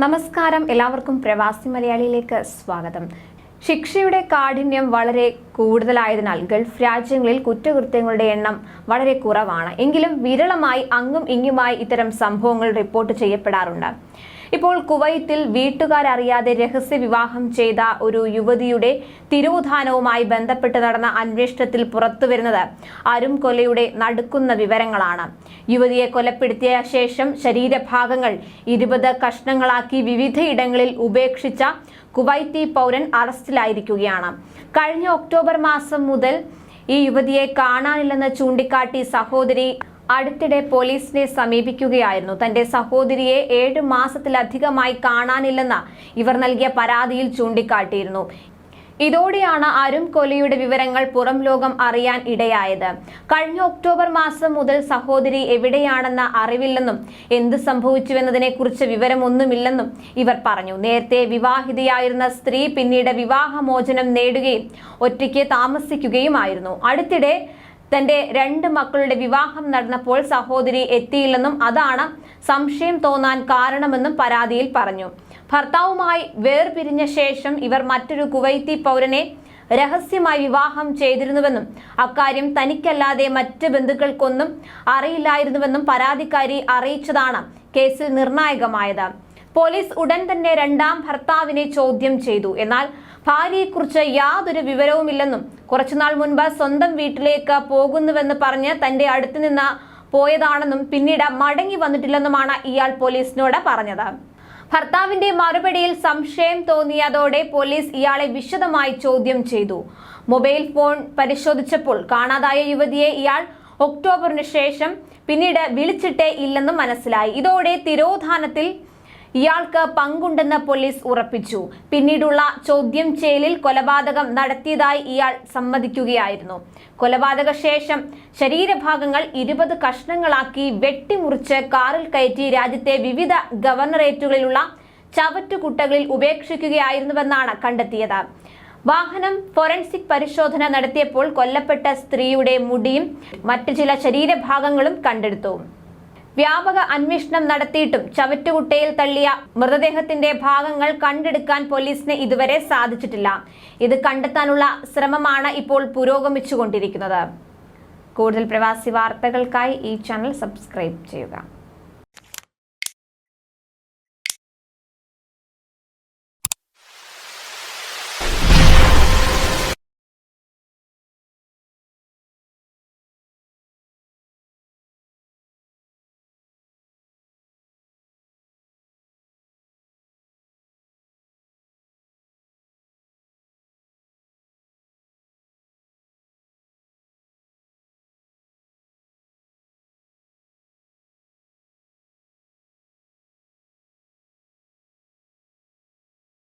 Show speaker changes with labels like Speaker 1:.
Speaker 1: നമസ്കാരം. എല്ലാവർക്കും പ്രവാസി മലയാളിയിലേക്ക് സ്വാഗതം. ശിക്ഷയുടെ കാഠിന്യം വളരെ കൂടുതലായതിനാൽ ഗൾഫ് രാജ്യങ്ങളിൽ കുറ്റകൃത്യങ്ങളുടെ എണ്ണം വളരെ കുറവാണ്. എങ്കിലും വിരളമായി അങ്ങും ഇങ്ങുമായി ഇത്തരം സംഭവങ്ങൾ റിപ്പോർട്ട് ചെയ്യപ്പെടാറുണ്ട്. ഇപ്പോൾ കുവൈത്തിൽ വീട്ടുകാരറിയാതെ രഹസ്യ വിവാഹം ചെയ്ത ഒരു യുവതിയുടെ തിരോധാനവുമായി ബന്ധപ്പെട്ട് നടന്ന അന്വേഷണത്തിൽ പുറത്തുവരുന്നത് അരും കൊലയുടെ നടുക്കുന്ന വിവരങ്ങളാണ്. യുവതിയെ കൊലപ്പെടുത്തിയ ശേഷം ശരീരഭാഗങ്ങൾ ഇരുപത് കഷ്ണങ്ങളാക്കി വിവിധയിടങ്ങളിൽ ഉപേക്ഷിച്ച കുവൈത്തി പൗരൻ അറസ്റ്റിലായിരിക്കുകയാണ്. കഴിഞ്ഞ ഒക്ടോബർ മാസം മുതൽ ഈ യുവതിയെ കാണാനില്ലെന്ന് ചൂണ്ടിക്കാട്ടി സഹോദരി അടുത്തിടെ പോലീസിനെ സമീപിക്കുകയായിരുന്നു. തന്റെ സഹോദരിയെ ഏഴ് മാസത്തിലധികമായി കാണാനില്ലെന്ന് ഇവർ നൽകിയ പരാതിയിൽ ചൂണ്ടിക്കാട്ടിയിരുന്നു. ഇതോടെയാണ് അരുൺ കൊലയുടെ വിവരങ്ങൾ പുറം ലോകം അറിയാൻ ഇടയായത്. കഴിഞ്ഞ ഒക്ടോബർ മാസം മുതൽ സഹോദരി എവിടെയാണെന്ന അറിവില്ലെന്നും എന്ത് സംഭവിച്ചുവെന്നതിനെ കുറിച്ച് വിവരമൊന്നുമില്ലെന്നും ഇവർ പറഞ്ഞു. നേരത്തെ വിവാഹിതയായിരുന്ന സ്ത്രീ പിന്നീട് വിവാഹമോചനം നേടുകയും ഒറ്റയ്ക്ക് താമസിക്കുകയുമായിരുന്നു. അടുത്തിടെ തന്റെ രണ്ട് മക്കളുടെ വിവാഹം നടന്നപ്പോൾ സഹോദരി എത്തിയില്ലെന്നും അതാണ് സംശയം തോന്നാൻ കാരണമെന്നും പരാതിയിൽ പറഞ്ഞു. ഭർത്താവുമായി വേർപിരിഞ്ഞ ശേഷം ഇവർ മറ്റൊരു കുവൈത്തി പൗരനെ രഹസ്യമായി വിവാഹം ചെയ്തിരുന്നുവെന്നും അക്കാര്യം തനിക്കല്ലാതെ മറ്റ് ബന്ധുക്കൾക്കൊന്നും അറിയില്ലായിരുന്നുവെന്നും പരാതിക്കാരി അറിയിച്ചതാണ് കേസിൽ നിർണായകമായത്. പോലീസ് ഉടൻ തന്നെ രണ്ടാം ഭർത്താവിനെ ചോദ്യം ചെയ്തു. എന്നാൽ ഭാര്യയെക്കുറിച്ച് യാതൊരു വിവരവുമില്ലെന്നും കുറച്ചുനാൾ മുൻപ് സ്വന്തം വീട്ടിലേക്ക് പോകുന്നുവെന്ന് പറഞ്ഞ് തന്റെ അടുത്ത് നിന്ന് പോയതാണെന്നും പിന്നീട് മടങ്ങി വന്നിട്ടില്ലെന്നുമാണ് ഇയാൾ പോലീസിനോട് പറഞ്ഞത്. ഭർത്താവിന്റെ മറുപടിയിൽ സംശയം തോന്നിയതോടെ പോലീസ് ഇയാളെ വിശദമായി ചോദ്യം ചെയ്തു. മൊബൈൽ ഫോൺ പരിശോധിച്ചപ്പോൾ കാണാതായ യുവതിയെ ഇയാൾ ഒക്ടോബറിന് ശേഷം പിന്നീട് വിളിച്ചിട്ടേ ഇല്ലെന്നും മനസ്സിലായി. ഇതോടെ തിരോധാനത്തിൽ ഇയാൾക്ക് പങ്കുണ്ടെന്ന് പോലീസ് ഉറപ്പിച്ചു. പിന്നീടുള്ള ചോദ്യം ചെയ്യലിൽ കൊലപാതകം നടത്തിയതായി ഇയാൾ സമ്മതിക്കുകയായിരുന്നു. കൊലപാതക ശേഷം ശരീരഭാഗങ്ങൾ ഇരുപത് കഷ്ണങ്ങളാക്കി വെട്ടിമുറിച്ച് കാറിൽ കയറ്റി രാജ്യത്തെ വിവിധ ഗവർണറേറ്റുകളിലുള്ള ചവറ്റുകുട്ടകളിൽ ഉപേക്ഷിക്കുകയായിരുന്നുവെന്നാണ് കണ്ടെത്തിയത്. വാഹനം ഫോറൻസിക് പരിശോധന നടത്തിയപ്പോൾ കൊല്ലപ്പെട്ട സ്ത്രീയുടെ മുടിയും മറ്റു ചില ശരീരഭാഗങ്ങളും കണ്ടെടുത്തു. വ്യാപക അന്വേഷണം നടത്തിയിട്ടും ചവറ്റുകുട്ടയിൽ തള്ളിയ മൃതദേഹത്തിന്റെ ഭാഗങ്ങൾ കണ്ടെടുക്കാൻ പോലീസിന് ഇതുവരെ സാധിച്ചിട്ടില്ല. ഇത് കണ്ടെത്താനുള്ള ശ്രമമാണ് ഇപ്പോൾ പുരോഗമിച്ചുകൊണ്ടിരിക്കുന്നത്. കൂടുതൽ പ്രവാസി വാർത്തകൾക്കായി ഈ ചാനൽ സബ്സ്ക്രൈബ് ചെയ്യുക.